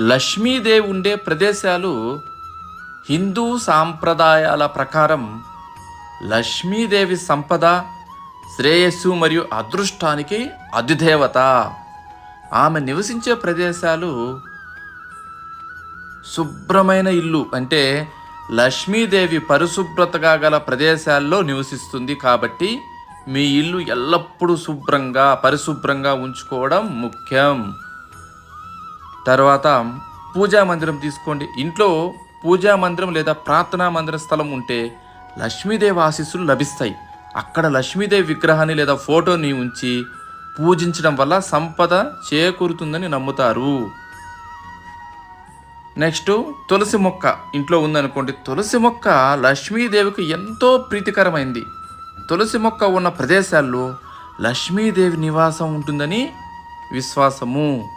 లక్ష్మీదేవి ఉండే ప్రదేశాలు హిందూ సాంప్రదాయాల ప్రకారం లక్ష్మీదేవి సంపద శ్రేయస్సు మరియు అదృష్టానికి అధిదేవత. ఆమె నివసించే ప్రదేశాలు శుభ్రమైన ఇల్లు అంటే లక్ష్మీదేవి పరిశుభ్రతగా గల ప్రదేశాల్లో నివసిస్తుంది కాబట్టి మీ ఇల్లు ఎల్లప్పుడూ శుభ్రంగా పరిశుభ్రంగా ఉంచుకోవడం ముఖ్యం. తర్వాత పూజా మందిరం తీసుకోండి. ఇంట్లో పూజా మందిరం లేదా ప్రార్థనా మందిర స్థలం ఉంటే లక్ష్మీదేవి ఆశీస్సులు లభిస్తాయి. అక్కడ లక్ష్మీదేవి విగ్రహాన్ని లేదా ఫోటోని ఉంచి పూజించడం వల్ల సంపద చేకూరుతుందని నమ్ముతారు. నెక్స్ట్ తులసి మొక్క. ఇంట్లో ఉందనుకోండి. తులసి మొక్క లక్ష్మీదేవికి ఎంతో ప్రీతికరమైంది. తులసి మొక్క ఉన్న ప్రదేశాల్లో లక్ష్మీదేవి నివాసం ఉంటుందని విశ్వాసము.